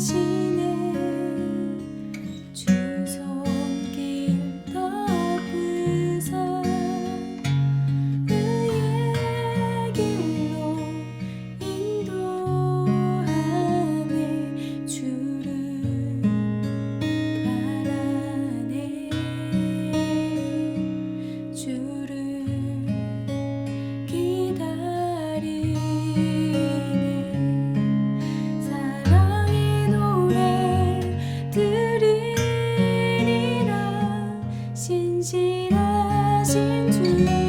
心。 진실하신 주